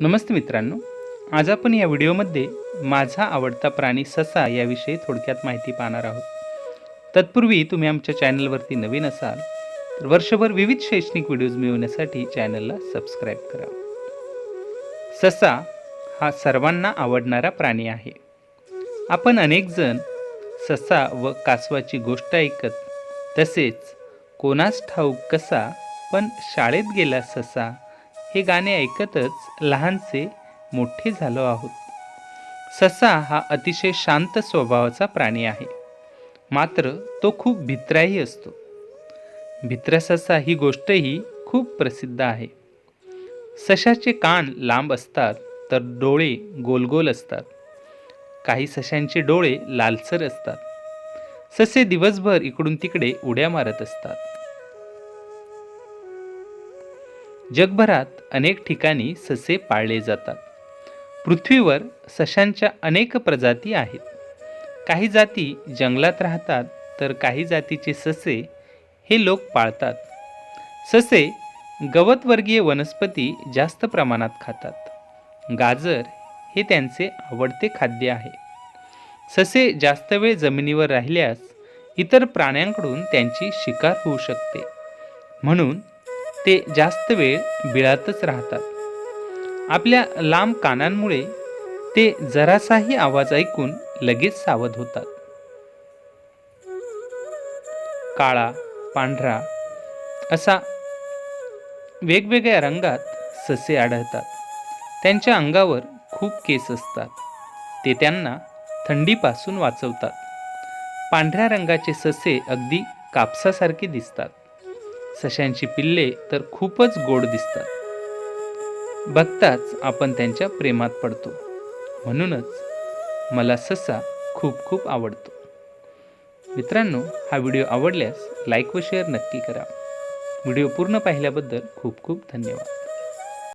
नमस्ते मित्रांनो आज आपण या व्हिडिओमध्ये माझा आवडता प्राणी ससा याविषयी थोडक्यात माहिती पाहणार आहोत. तत्पूर्वी तुम्ही आमच्या चॅनलवरती नवीन असाल तर वर्षभर विविध शैक्षणिक व्हिडिओज मिळवण्यासाठी चॅनलला सबस्क्राईब करा. ससा हा सर्वांना आवडणारा प्राणी आहे. आपण अनेकजण ससा व कासवाची गोष्ट ऐकत तसेच कोणास ठाऊक कसा पण शाळेत गेला ससा हे गाणे ऐकतच लहानसे मोठे झालो आहोत. ससा हा अतिशय शांत स्वभावाचा प्राणी आहे. मात्र तो खूप भित्राही असतो. भित्रा ससा ही गोष्टही खूप प्रसिद्ध आहे. सशाचे कान लांब असतात तर डोळे गोलगोल असतात. काही सशांचे डोळे लालसर असतात. ससे दिवसभर इकडून तिकडे उड्या मारत असतात. जगभरात अनेक ठिकाणी ससे पाळले जातात. पृथ्वीवर सशांच्या अनेक प्रजाती आहेत. काही जाती जंगलात राहतात तर काही जातीचे ससे हे लोक पाळतात. ससे गवतवर्गीय वनस्पती जास्त प्रमाणात खातात. गाजर हे त्यांचे आवडते खाद्य आहे. ससे जास्त वेळ जमिनीवर राहिल्यास इतर प्राण्यांकडून त्यांची शिकार होऊ शकते. म्हणून ते जास्त वेळ बिळातच राहतात. आपल्या लांब कानांमुळे ते जरासाही आवाज ऐकून लगेच सावध होतात. काळा पांढरा असा वेगवेगळ्या रंगात ससे आढळतात. त्यांच्या अंगावर खूप केस असतात. ते त्यांना थंडीपासून वाचवतात. पांढऱ्या रंगाचे ससे अगदी कापसासारखे दिसतात. सशांची पिल्ले तर खूपच गोड दिसतात. बघताच आपण त्यांच्या प्रेमात पडतो. म्हणूनच मला ससा खूप खूप आवडतो. मित्रांनो हा व्हिडिओ आवडल्यास लाईक व शेअर नक्की करा. व्हिडिओ पूर्ण पाहिल्याबद्दल खूप खूप धन्यवाद.